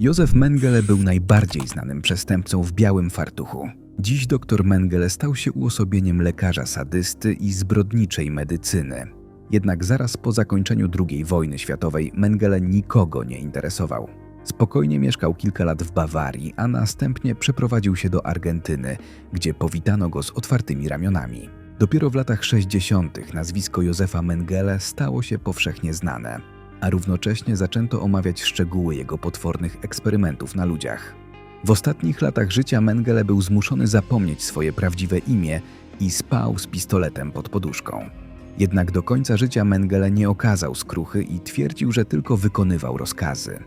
Józef Mengele był najbardziej znanym przestępcą w białym fartuchu. Dziś dr Mengele stał się uosobieniem lekarza sadysty i zbrodniczej medycyny. Jednak zaraz po zakończeniu II wojny światowej Mengele nikogo nie interesował. Spokojnie mieszkał kilka lat w Bawarii, a następnie przeprowadził się do Argentyny, gdzie powitano go z otwartymi ramionami. Dopiero w latach 60. nazwisko Józefa Mengele stało się powszechnie znane, a równocześnie zaczęto omawiać szczegóły jego potwornych eksperymentów na ludziach. W ostatnich latach życia Mengele był zmuszony zapomnieć swoje prawdziwe imię i spał z pistoletem pod poduszką. Jednak do końca życia Mengele nie okazał skruchy i twierdził, że tylko wykonywał rozkazy.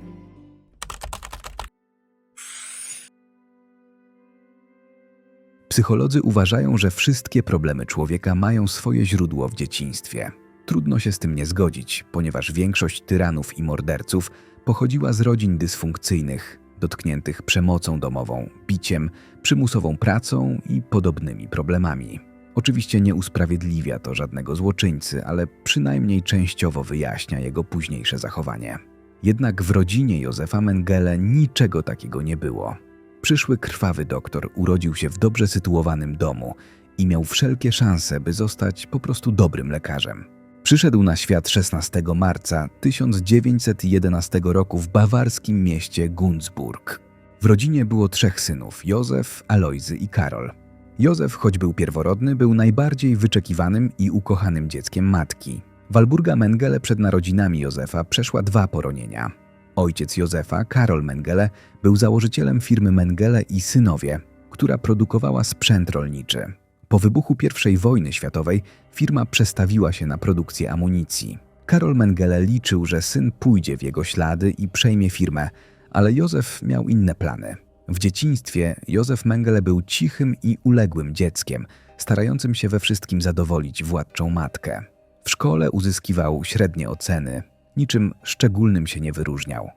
Psycholodzy uważają, że wszystkie problemy człowieka mają swoje źródło w dzieciństwie. Trudno się z tym nie zgodzić, ponieważ większość tyranów i morderców pochodziła z rodzin dysfunkcyjnych, dotkniętych przemocą domową, biciem, przymusową pracą i podobnymi problemami. Oczywiście nie usprawiedliwia to żadnego złoczyńcy, ale przynajmniej częściowo wyjaśnia jego późniejsze zachowanie. Jednak w rodzinie Józefa Mengele niczego takiego nie było. Przyszły krwawy doktor urodził się w dobrze sytuowanym domu i miał wszelkie szanse, by zostać po prostu dobrym lekarzem. Przyszedł na świat 16 marca 1911 roku w bawarskim mieście Gunzburg. W rodzinie było trzech synów: Józef, Alojzy i Karol. Józef, choć był pierworodny, był najbardziej wyczekiwanym i ukochanym dzieckiem matki. Walburga Mengele przed narodzinami Józefa przeszła dwa poronienia. Ojciec Józefa, Karol Mengele, był założycielem firmy Mengele i Synowie, która produkowała sprzęt rolniczy. Po wybuchu I wojny światowej firma przestawiła się na produkcję amunicji. Karol Mengele liczył, że syn pójdzie w jego ślady i przejmie firmę, ale Józef miał inne plany. W dzieciństwie Józef Mengele był cichym i uległym dzieckiem, starającym się we wszystkim zadowolić władczą matkę. W szkole uzyskiwał średnie oceny, niczym szczególnym się nie wyróżniał.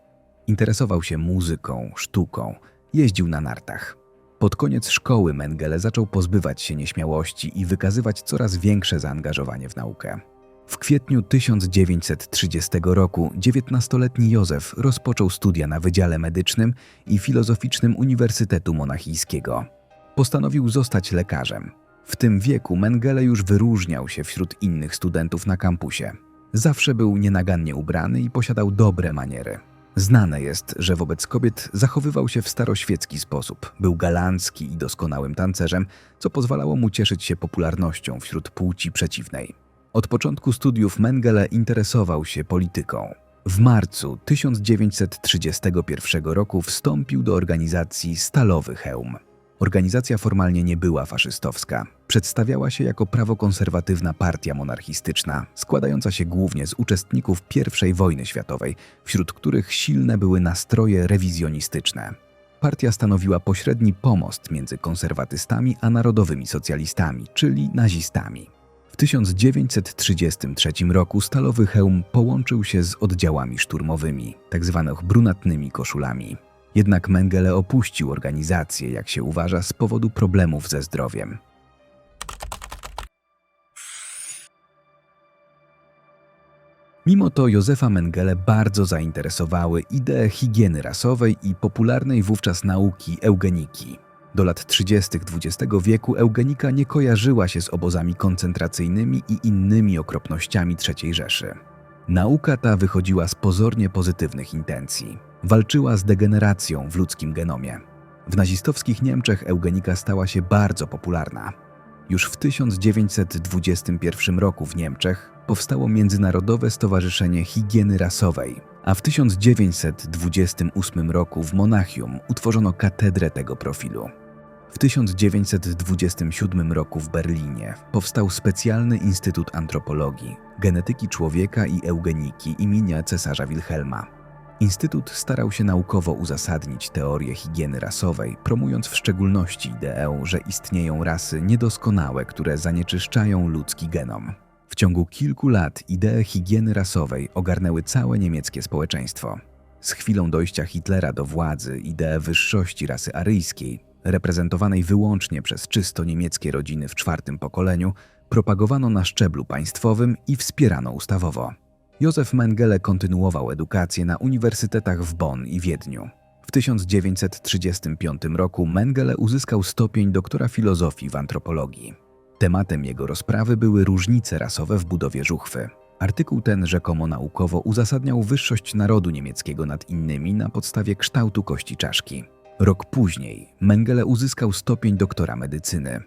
Interesował się muzyką, sztuką, jeździł na nartach. Pod koniec szkoły Mengele zaczął pozbywać się nieśmiałości i wykazywać coraz większe zaangażowanie w naukę. W kwietniu 1930 roku 19-letni Józef rozpoczął studia na Wydziale Medycznym i Filozoficznym Uniwersytetu Monachijskiego. Postanowił zostać lekarzem. W tym wieku Mengele już wyróżniał się wśród innych studentów na kampusie. Zawsze był nienagannie ubrany i posiadał dobre maniery. Znane jest, że wobec kobiet zachowywał się w staroświecki sposób. Był galancki i doskonałym tancerzem, co pozwalało mu cieszyć się popularnością wśród płci przeciwnej. Od początku studiów Mengele interesował się polityką. W marcu 1931 roku wstąpił do organizacji Stalowy Hełm. Organizacja formalnie nie była faszystowska. Przedstawiała się jako prawokonserwatywna partia monarchistyczna, składająca się głównie z uczestników I wojny światowej, wśród których silne były nastroje rewizjonistyczne. Partia stanowiła pośredni pomost między konserwatystami a narodowymi socjalistami, czyli nazistami. W 1933 roku Stalowy Hełm połączył się z oddziałami szturmowymi, tzw. brunatnymi koszulami. Jednak Mengele opuścił organizację, jak się uważa, z powodu problemów ze zdrowiem. Mimo to Józefa Mengele bardzo zainteresowały idee higieny rasowej i popularnej wówczas nauki eugeniki. Do lat 30. XX wieku eugenika nie kojarzyła się z obozami koncentracyjnymi i innymi okropnościami III Rzeszy. Nauka ta wychodziła z pozornie pozytywnych intencji. Walczyła z degeneracją w ludzkim genomie. W nazistowskich Niemczech eugenika stała się bardzo popularna. Już w 1921 roku w Niemczech powstało Międzynarodowe Stowarzyszenie Higieny Rasowej, a w 1928 roku w Monachium utworzono katedrę tego profilu. W 1927 roku w Berlinie powstał specjalny Instytut Antropologii, Genetyki Człowieka i Eugeniki imienia cesarza Wilhelma. Instytut starał się naukowo uzasadnić teorię higieny rasowej, promując w szczególności ideę, że istnieją rasy niedoskonałe, które zanieczyszczają ludzki genom. W ciągu kilku lat idee higieny rasowej ogarnęły całe niemieckie społeczeństwo. Z chwilą dojścia Hitlera do władzy ideę wyższości rasy aryjskiej, reprezentowanej wyłącznie przez czysto niemieckie rodziny w czwartym pokoleniu, propagowano na szczeblu państwowym i wspierano ustawowo. Józef Mengele kontynuował edukację na uniwersytetach w Bonn i Wiedniu. W 1935 roku Mengele uzyskał stopień doktora filozofii w antropologii. Tematem jego rozprawy były różnice rasowe w budowie żuchwy. Artykuł ten rzekomo naukowo uzasadniał wyższość narodu niemieckiego nad innymi na podstawie kształtu kości czaszki. Rok później Mengele uzyskał stopień doktora medycyny.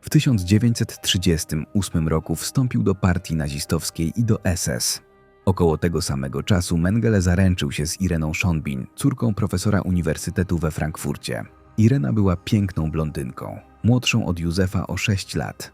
W 1938 roku wstąpił do partii nazistowskiej i do SS. Około tego samego czasu Mengele zaręczył się z Ireną Schonbin, córką profesora uniwersytetu we Frankfurcie. Irena była piękną blondynką, młodszą od Józefa o 6 lat.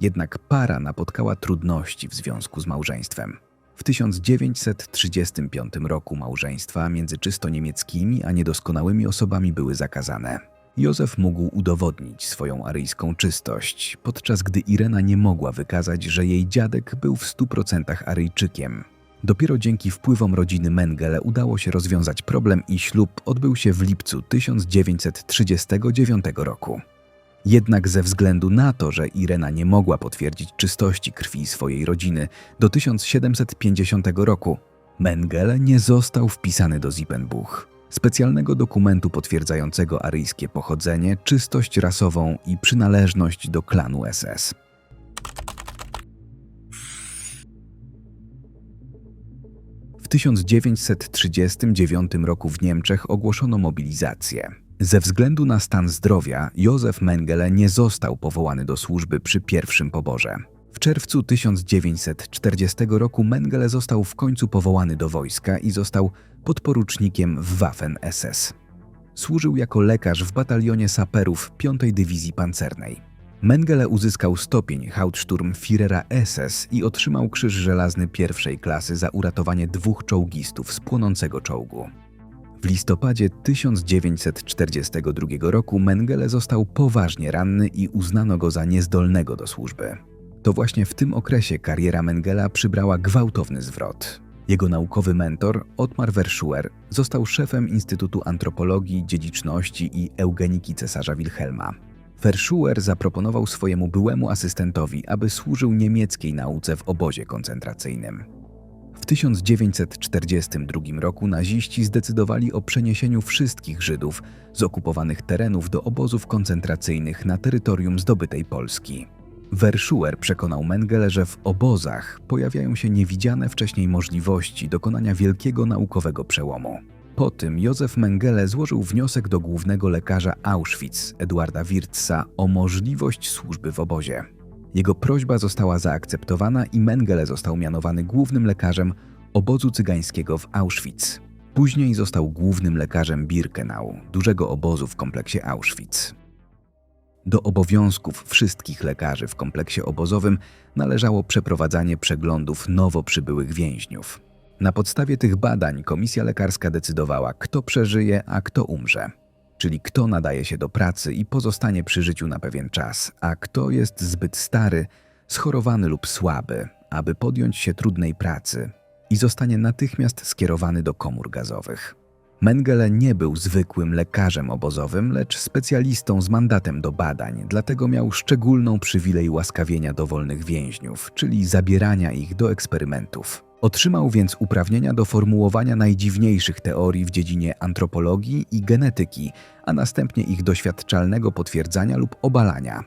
Jednak para napotkała trudności w związku z małżeństwem. W 1935 roku małżeństwa między czysto niemieckimi a niedoskonałymi osobami były zakazane. Józef mógł udowodnić swoją aryjską czystość, podczas gdy Irena nie mogła wykazać, że jej dziadek był w 100% Aryjczykiem. Dopiero dzięki wpływom rodziny Mengele udało się rozwiązać problem i ślub odbył się w lipcu 1939 roku. Jednak ze względu na to, że Irena nie mogła potwierdzić czystości krwi swojej rodziny do 1750 roku, Mengele nie został wpisany do Zippenbuch, specjalnego dokumentu potwierdzającego aryjskie pochodzenie, czystość rasową i przynależność do klanu SS. W 1939 roku w Niemczech ogłoszono mobilizację. Ze względu na stan zdrowia Józef Mengele nie został powołany do służby przy pierwszym poborze. W czerwcu 1940 roku Mengele został w końcu powołany do wojska i został podporucznikiem w Waffen-SS. Służył jako lekarz w batalionie saperów 5 Dywizji Pancernej. Mengele uzyskał stopień Hauptsturmführera SS i otrzymał Krzyż Żelazny pierwszej klasy za uratowanie dwóch czołgistów z płonącego czołgu. W listopadzie 1942 roku Mengele został poważnie ranny i uznano go za niezdolnego do służby. To właśnie w tym okresie kariera Mengela przybrała gwałtowny zwrot. Jego naukowy mentor, Otmar Verschuer, został szefem Instytutu Antropologii, Dziedziczności i Eugeniki cesarza Wilhelma. Verschuer zaproponował swojemu byłemu asystentowi, aby służył niemieckiej nauce w obozie koncentracyjnym. W 1942 roku naziści zdecydowali o przeniesieniu wszystkich Żydów z okupowanych terenów do obozów koncentracyjnych na terytorium zdobytej Polski. Verschuer przekonał Mengele, że w obozach pojawiają się niewidziane wcześniej możliwości dokonania wielkiego naukowego przełomu. Po tym Józef Mengele złożył wniosek do głównego lekarza Auschwitz, Eduarda Wirtza, o możliwość służby w obozie. Jego prośba została zaakceptowana i Mengele został mianowany głównym lekarzem obozu cygańskiego w Auschwitz. Później został głównym lekarzem Birkenau, dużego obozu w kompleksie Auschwitz. Do obowiązków wszystkich lekarzy w kompleksie obozowym należało przeprowadzanie przeglądów nowo przybyłych więźniów. Na podstawie tych badań komisja lekarska decydowała, kto przeżyje, a kto umrze. Czyli kto nadaje się do pracy i pozostanie przy życiu na pewien czas, a kto jest zbyt stary, schorowany lub słaby, aby podjąć się trudnej pracy i zostanie natychmiast skierowany do komór gazowych. Mengele nie był zwykłym lekarzem obozowym, lecz specjalistą z mandatem do badań, dlatego miał szczególną przywilej łaskawienia dowolnych więźniów, czyli zabierania ich do eksperymentów. Otrzymał więc uprawnienia do formułowania najdziwniejszych teorii w dziedzinie antropologii i genetyki, a następnie ich doświadczalnego potwierdzania lub obalania.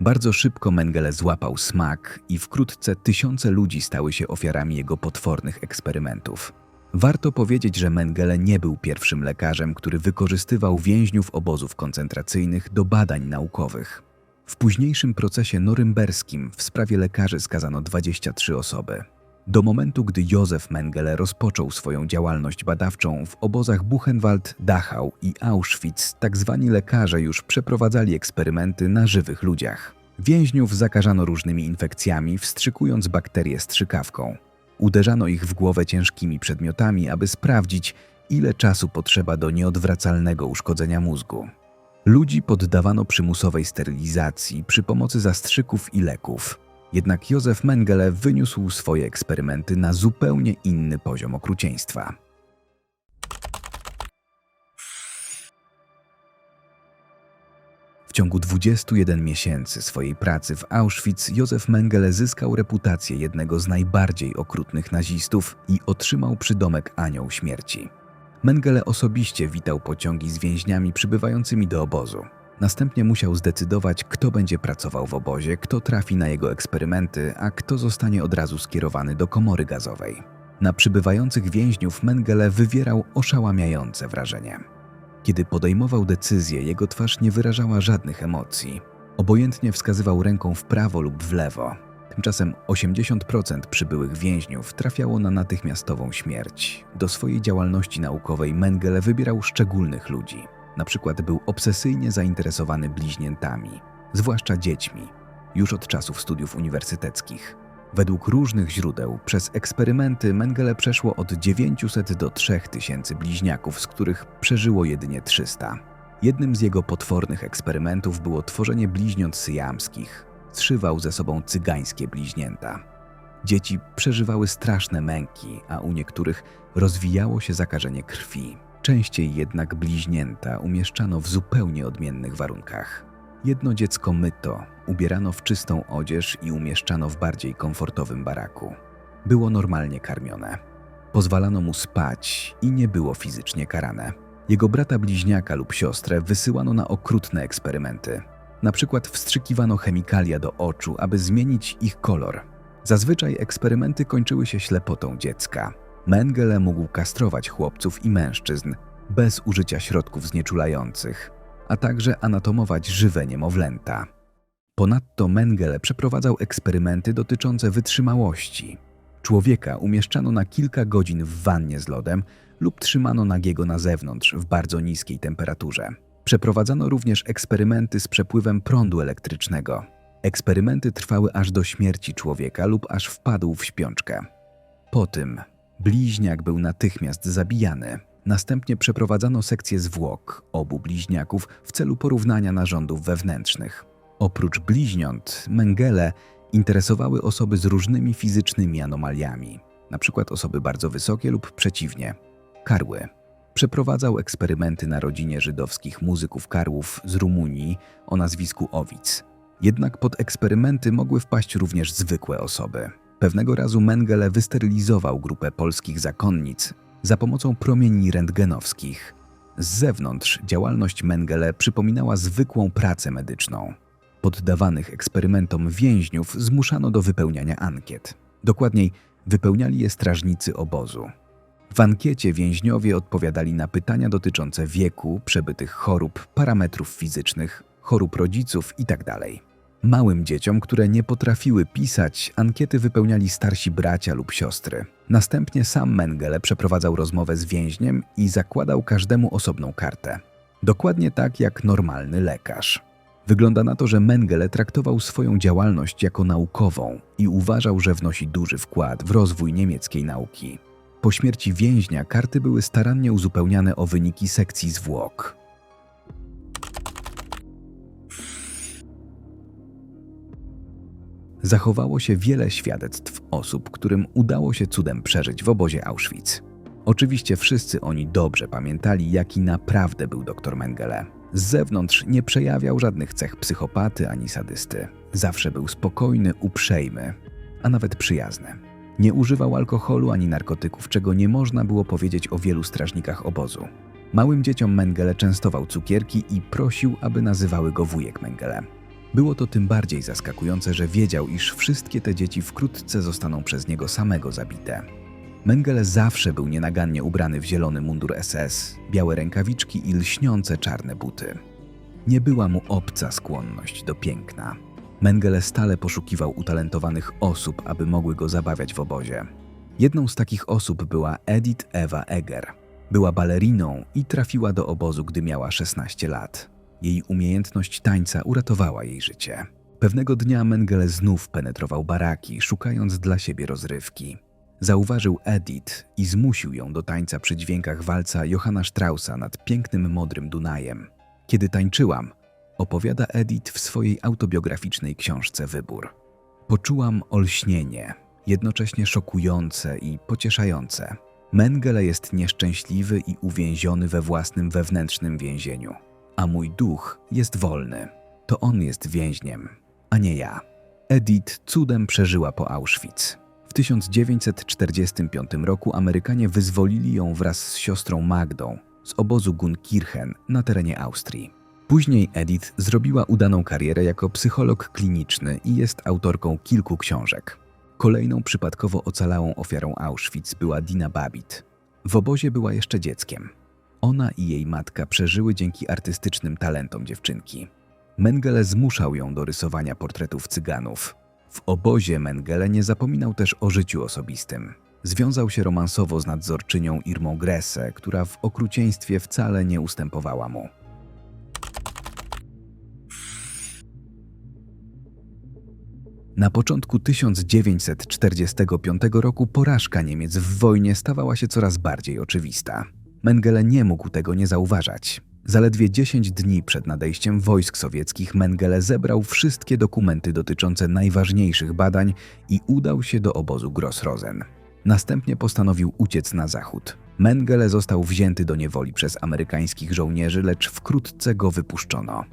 Bardzo szybko Mengele złapał smak i wkrótce tysiące ludzi stały się ofiarami jego potwornych eksperymentów. Warto powiedzieć, że Mengele nie był pierwszym lekarzem, który wykorzystywał więźniów obozów koncentracyjnych do badań naukowych. W późniejszym procesie norymberskim w sprawie lekarzy skazano 23 osoby. Do momentu, gdy Józef Mengele rozpoczął swoją działalność badawczą w obozach Buchenwald, Dachau i Auschwitz, tak zwani lekarze już przeprowadzali eksperymenty na żywych ludziach. Więźniów zakażano różnymi infekcjami, wstrzykując bakterie strzykawką. Uderzano ich w głowę ciężkimi przedmiotami, aby sprawdzić, ile czasu potrzeba do nieodwracalnego uszkodzenia mózgu. Ludzi poddawano przymusowej sterylizacji przy pomocy zastrzyków i leków. Jednak Józef Mengele wyniósł swoje eksperymenty na zupełnie inny poziom okrucieństwa. W ciągu 21 miesięcy swojej pracy w Auschwitz Józef Mengele zyskał reputację jednego z najbardziej okrutnych nazistów i otrzymał przydomek Anioł Śmierci. Mengele osobiście witał pociągi z więźniami przybywającymi do obozu. Następnie musiał zdecydować, kto będzie pracował w obozie, kto trafi na jego eksperymenty, a kto zostanie od razu skierowany do komory gazowej. Na przybywających więźniów Mengele wywierał oszałamiające wrażenie. Kiedy podejmował decyzję, jego twarz nie wyrażała żadnych emocji. Obojętnie wskazywał ręką w prawo lub w lewo. Tymczasem 80% przybyłych więźniów trafiało na natychmiastową śmierć. Do swojej działalności naukowej Mengele wybierał szczególnych ludzi. Na przykład był obsesyjnie zainteresowany bliźniętami, zwłaszcza dziećmi, już od czasów studiów uniwersyteckich. Według różnych źródeł przez eksperymenty Mengele przeszło od 900 do 3000 bliźniaków, z których przeżyło jedynie 300. Jednym z jego potwornych eksperymentów było tworzenie bliźniąt syjamskich. Zszywał ze sobą cygańskie bliźnięta. Dzieci przeżywały straszne męki, a u niektórych rozwijało się zakażenie krwi. Częściej jednak bliźnięta umieszczano w zupełnie odmiennych warunkach. Jedno dziecko myto, ubierano w czystą odzież i umieszczano w bardziej komfortowym baraku. Było normalnie karmione. Pozwalano mu spać i nie było fizycznie karane. Jego brata bliźniaka lub siostrę wysyłano na okrutne eksperymenty. Na przykład wstrzykiwano chemikalia do oczu, aby zmienić ich kolor. Zazwyczaj eksperymenty kończyły się ślepotą dziecka. Mengele mógł kastrować chłopców i mężczyzn bez użycia środków znieczulających, a także anatomować żywe niemowlęta. Ponadto Mengele przeprowadzał eksperymenty dotyczące wytrzymałości. Człowieka umieszczano na kilka godzin w wannie z lodem lub trzymano nagiego na zewnątrz w bardzo niskiej temperaturze. Przeprowadzano również eksperymenty z przepływem prądu elektrycznego. Eksperymenty trwały aż do śmierci człowieka lub aż wpadł w śpiączkę. Po tym bliźniak był natychmiast zabijany. Następnie przeprowadzano sekcję zwłok obu bliźniaków w celu porównania narządów wewnętrznych. Oprócz bliźniąt, Mengele interesowały osoby z różnymi fizycznymi anomaliami, np. osoby bardzo wysokie lub przeciwnie, karły. Przeprowadzał eksperymenty na rodzinie żydowskich muzyków karłów z Rumunii o nazwisku Owic. Jednak pod eksperymenty mogły wpaść również zwykłe osoby. Pewnego razu Mengele wysterylizował grupę polskich zakonnic za pomocą promieni rentgenowskich. Z zewnątrz działalność Mengele przypominała zwykłą pracę medyczną. Poddawanych eksperymentom więźniów zmuszano do wypełniania ankiet. Dokładniej, wypełniali je strażnicy obozu. W ankiecie więźniowie odpowiadali na pytania dotyczące wieku, przebytych chorób, parametrów fizycznych, chorób rodziców itd. Małym dzieciom, które nie potrafiły pisać, ankiety wypełniali starsi bracia lub siostry. Następnie sam Mengele przeprowadzał rozmowę z więźniem i zakładał każdemu osobną kartę. Dokładnie tak jak normalny lekarz. Wygląda na to, że Mengele traktował swoją działalność jako naukową i uważał, że wnosi duży wkład w rozwój niemieckiej nauki. Po śmierci więźnia karty były starannie uzupełniane o wyniki sekcji zwłok. Zachowało się wiele świadectw osób, którym udało się cudem przeżyć w obozie Auschwitz. Oczywiście wszyscy oni dobrze pamiętali, jaki naprawdę był dr Mengele. Z zewnątrz nie przejawiał żadnych cech psychopaty ani sadysty. Zawsze był spokojny, uprzejmy, a nawet przyjazny. Nie używał alkoholu ani narkotyków, czego nie można było powiedzieć o wielu strażnikach obozu. Małym dzieciom Mengele częstował cukierki i prosił, aby nazywały go wujek Mengele. Było to tym bardziej zaskakujące, że wiedział, iż wszystkie te dzieci wkrótce zostaną przez niego samego zabite. Mengele zawsze był nienagannie ubrany w zielony mundur SS, białe rękawiczki i lśniące czarne buty. Nie była mu obca skłonność do piękna. Mengele stale poszukiwał utalentowanych osób, aby mogły go zabawiać w obozie. Jedną z takich osób była Edith Eva Eger. Była baleriną i trafiła do obozu, gdy miała 16 lat. Jej umiejętność tańca uratowała jej życie. Pewnego dnia Mengele znów penetrował baraki, szukając dla siebie rozrywki. Zauważył Edith i zmusił ją do tańca przy dźwiękach walca Johanna Straussa nad pięknym modrym Dunajem. Kiedy tańczyłam, opowiada Edith w swojej autobiograficznej książce Wybór. Poczułam olśnienie, jednocześnie szokujące i pocieszające. Mengele jest nieszczęśliwy i uwięziony we własnym wewnętrznym więzieniu, a mój duch jest wolny. To on jest więźniem, a nie ja. Edith cudem przeżyła po Auschwitz. W 1945 roku Amerykanie wyzwolili ją wraz z siostrą Magdą z obozu Gunkirchen na terenie Austrii. Później Edith zrobiła udaną karierę jako psycholog kliniczny i jest autorką kilku książek. Kolejną przypadkowo ocalałą ofiarą Auschwitz była Dina Babbitt. W obozie była jeszcze dzieckiem. Ona i jej matka przeżyły dzięki artystycznym talentom dziewczynki. Mengele zmuszał ją do rysowania portretów cyganów. W obozie Mengele nie zapominał też o życiu osobistym. Związał się romansowo z nadzorczynią Irmą Gresse, która w okrucieństwie wcale nie ustępowała mu. Na początku 1945 roku porażka Niemiec w wojnie stawała się coraz bardziej oczywista. Mengele nie mógł tego nie zauważać. Zaledwie 10 dni przed nadejściem wojsk sowieckich Mengele zebrał wszystkie dokumenty dotyczące najważniejszych badań i udał się do obozu Grossrosen. Następnie postanowił uciec na zachód. Mengele został wzięty do niewoli przez amerykańskich żołnierzy, lecz wkrótce go wypuszczono.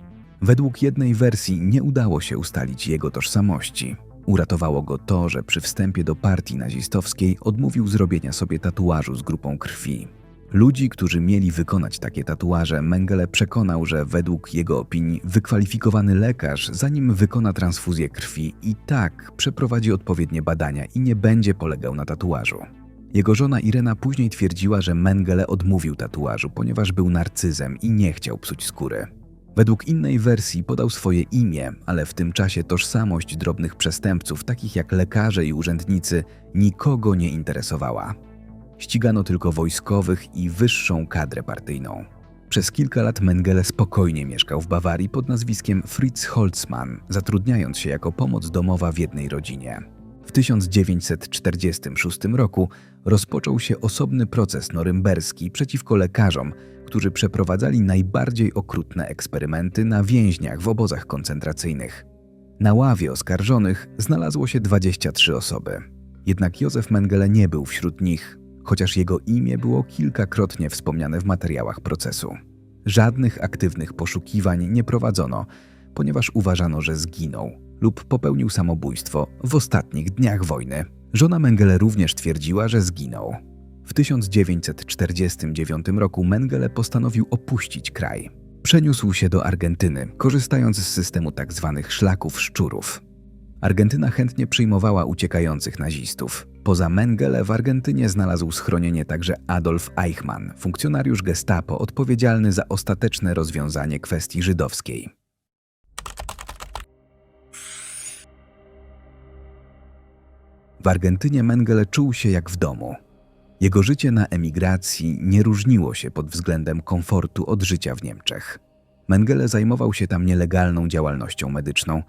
Według jednej wersji nie udało się ustalić jego tożsamości. Uratowało go to, że przy wstępie do partii nazistowskiej odmówił zrobienia sobie tatuażu z grupą krwi. Ludzi, którzy mieli wykonać takie tatuaże, Mengele przekonał, że według jego opinii wykwalifikowany lekarz, zanim wykona transfuzję krwi, i tak przeprowadzi odpowiednie badania i nie będzie polegał na tatuażu. Jego żona Irena później twierdziła, że Mengele odmówił tatuażu, ponieważ był narcyzem i nie chciał psuć skóry. Według innej wersji podał swoje imię, ale w tym czasie tożsamość drobnych przestępców, takich jak lekarze i urzędnicy, nikogo nie interesowała. Ścigano tylko wojskowych i wyższą kadrę partyjną. Przez kilka lat Mengele spokojnie mieszkał w Bawarii pod nazwiskiem Fritz Holzmann, zatrudniając się jako pomoc domowa w jednej rodzinie. W 1946 roku rozpoczął się osobny proces norymberski przeciwko lekarzom, którzy przeprowadzali najbardziej okrutne eksperymenty na więźniach w obozach koncentracyjnych. Na ławie oskarżonych znalazło się 23 osoby. Jednak Józef Mengele nie był wśród nich, chociaż jego imię było kilkakrotnie wspomniane w materiałach procesu. Żadnych aktywnych poszukiwań nie prowadzono, ponieważ uważano, że zginął lub popełnił samobójstwo w ostatnich dniach wojny. Żona Mengele również twierdziła, że zginął. W 1949 roku Mengele postanowił opuścić kraj. Przeniósł się do Argentyny, korzystając z systemu tzw. szlaków szczurów. Argentyna chętnie przyjmowała uciekających nazistów. Poza Mengele w Argentynie znalazł schronienie także Adolf Eichmann, funkcjonariusz gestapo odpowiedzialny za ostateczne rozwiązanie kwestii żydowskiej. W Argentynie Mengele czuł się jak w domu. Jego życie na emigracji nie różniło się pod względem komfortu od życia w Niemczech. Mengele zajmował się tam nielegalną działalnością medyczną,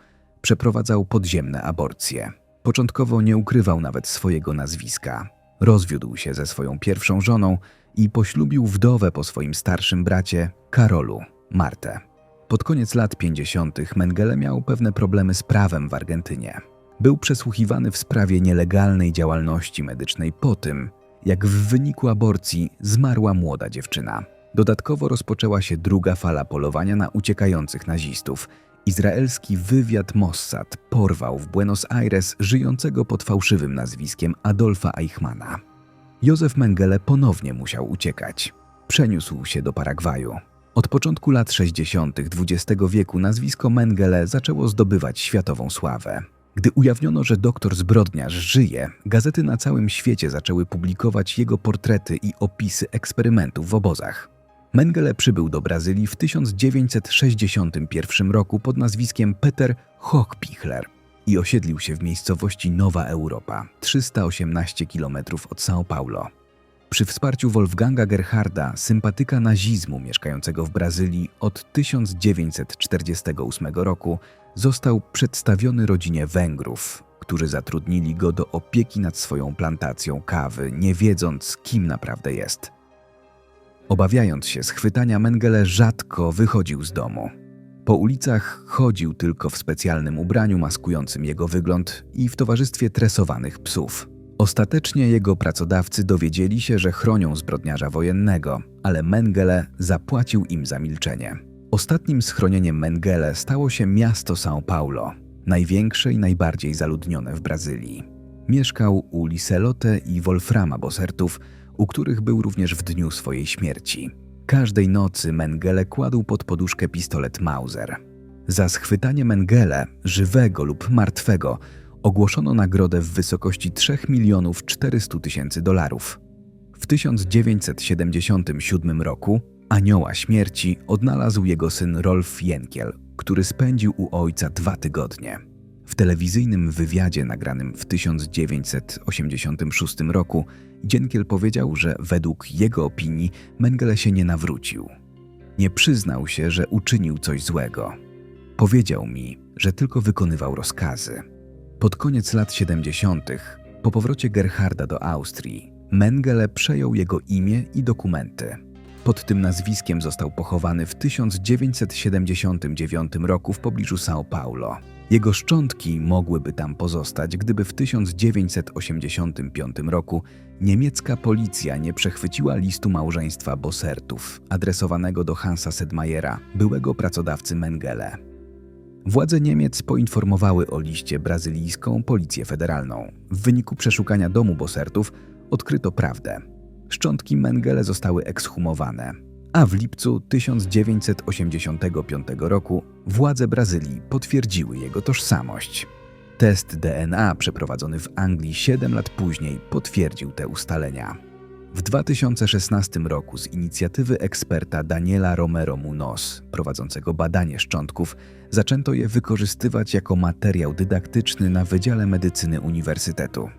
przeprowadzał podziemne aborcje. Początkowo nie ukrywał nawet swojego nazwiska. Rozwiódł się ze swoją pierwszą żoną i poślubił wdowę po swoim starszym bracie, Karolu, Martę. Pod koniec lat 50. Mengele miał pewne problemy z prawem w Argentynie. Był przesłuchiwany w sprawie nielegalnej działalności medycznej po tym, jak w wyniku aborcji zmarła młoda dziewczyna. Dodatkowo rozpoczęła się druga fala polowania na uciekających nazistów. Izraelski wywiad Mossad porwał w Buenos Aires żyjącego pod fałszywym nazwiskiem Adolfa Eichmana. Józef Mengele ponownie musiał uciekać. Przeniósł się do Paragwaju. Od początku lat 60. XX wieku nazwisko Mengele zaczęło zdobywać światową sławę. Gdy ujawniono, że doktor zbrodniarz żyje, gazety na całym świecie zaczęły publikować jego portrety i opisy eksperymentów w obozach. Mengele przybył do Brazylii w 1961 roku pod nazwiskiem Peter Hochpichler i osiedlił się w miejscowości Nowa Europa, 318 km od São Paulo. Przy wsparciu Wolfganga Gerharda, sympatyka nazizmu mieszkającego w Brazylii od 1948 roku, został przedstawiony rodzinie Węgrów, którzy zatrudnili go do opieki nad swoją plantacją kawy, nie wiedząc, kim naprawdę jest. Obawiając się schwytania, Mengele rzadko wychodził z domu. Po ulicach chodził tylko w specjalnym ubraniu maskującym jego wygląd i w towarzystwie tresowanych psów. Ostatecznie jego pracodawcy dowiedzieli się, że chronią zbrodniarza wojennego, ale Mengele zapłacił im za milczenie. Ostatnim schronieniem Mengele stało się miasto São Paulo, największe i najbardziej zaludnione w Brazylii. Mieszkał u Liselotte i Wolframa Bosertów, u których był również w dniu swojej śmierci. Każdej nocy Mengele kładł pod poduszkę pistolet Mauser. Za schwytanie Mengele, żywego lub martwego, ogłoszono nagrodę w wysokości 3 milionów 400 tysięcy dolarów. W 1977 roku anioła śmierci odnalazł jego syn Rolf Jenkiel, który spędził u ojca dwa tygodnie. W telewizyjnym wywiadzie nagranym w 1986 roku Jenkiel powiedział, że według jego opinii Mengele się nie nawrócił. Nie przyznał się, że uczynił coś złego. Powiedział mi, że tylko wykonywał rozkazy. Pod koniec lat 70., po powrocie Gerharda do Austrii, Mengele przejął jego imię i dokumenty. Pod tym nazwiskiem został pochowany w 1979 roku w pobliżu São Paulo. Jego szczątki mogłyby tam pozostać, gdyby w 1985 roku niemiecka policja nie przechwyciła listu małżeństwa Bosertów, adresowanego do Hansa Sedmayera, byłego pracodawcy Mengele. Władze Niemiec poinformowały o liście brazylijską Policję Federalną. W wyniku przeszukania domu Bosertów odkryto prawdę. Szczątki Mengele zostały ekshumowane, a w lipcu 1985 roku władze Brazylii potwierdziły jego tożsamość. Test DNA przeprowadzony w Anglii 7 lat później potwierdził te ustalenia. W 2016 roku z inicjatywy eksperta Daniela Romero Munoz, prowadzącego badanie szczątków, zaczęto je wykorzystywać jako materiał dydaktyczny na Wydziale Medycyny Uniwersytetu.